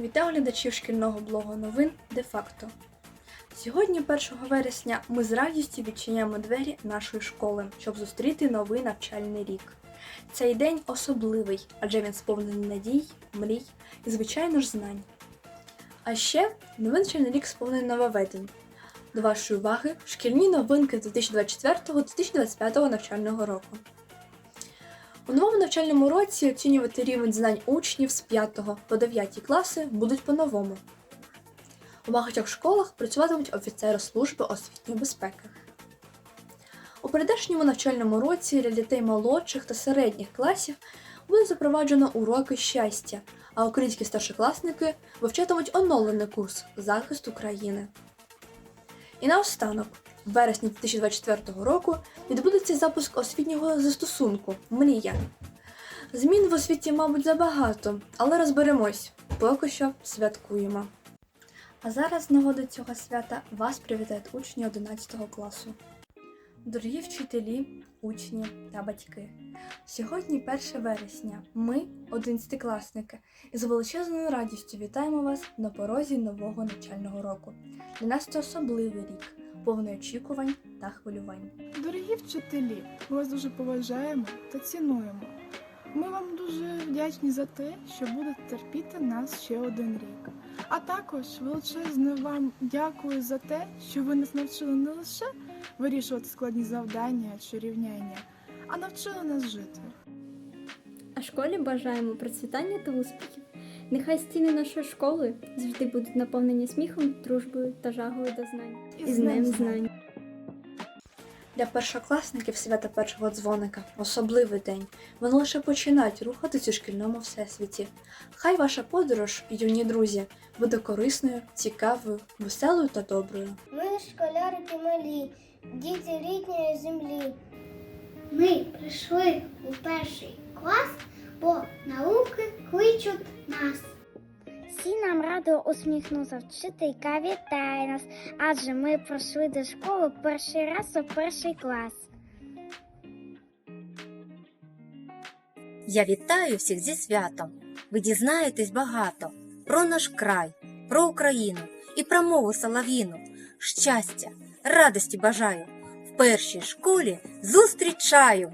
Вітаю глядачів шкільного блогу новин де-факто. Сьогодні, 1 вересня, ми з радістю відчиняємо двері нашої школи, щоб зустріти новий навчальний рік. Цей день особливий, адже він сповнений надій, мрій і, звичайно ж, знань. А ще новий навчальний рік сповнений нововведень. До вашої уваги шкільні новинки 2024-2025 навчального року. У новому навчальному році оцінювати рівень знань учнів з 5 по 9 класи будуть по-новому. У багатьох школах працюватимуть офіцери служби освітньої безпеки. У прийдешньому навчальному році для дітей молодших та середніх класів буде запроваджено уроки щастя, а українські старшокласники вивчатимуть оновлений курс захист України. І наостанок, в вересні 2024 року відбудеться запуск освітнього застосунку Мрія. Змін в освіті, мабуть, забагато, але розберемось. Поки що святкуємо. А зараз з нагоди цього свята вас привітають учні 11 класу. Дорогі вчителі, учні та батьки. Сьогодні 1 вересня. Ми, 11-класники, із величезною радістю вітаємо вас на порозі нового навчального року. Для нас це особливий рік, повний очікувань та хвилювань. Дорогі вчителі, ми вас дуже поважаємо та цінуємо. Ми вам дуже вдячні за те, що будете терпіти нас ще один рік. А також величезне вам дякую за те, що ви нас навчили не лише вирішувати складні завдання чи рівняння, а навчили нас жити. А школі бажаємо процвітання та успіхів. Нехай стіни нашої школи завжди будуть наповнені сміхом, дружбою та жагою до знань. І з Днем знань. Для першокласників свята першого дзвоника особливий день. Вони лише починають рухатись у шкільному всесвіті. Хай ваша подорож, юні друзі, буде корисною, цікавою, веселою та доброю. Ми школярики малі, діти рідної землі. Ми прийшли у перший клас, бо Всі нам радо усміхнувся вчителька вітає нас, адже ми пройшли до школи перший раз у перший клас. Я вітаю всіх зі святом. Ви дізнаєтесь багато про наш край, про Україну і про мову солов'їну. Щастя, радості бажаю. В першій школі зустрічаю.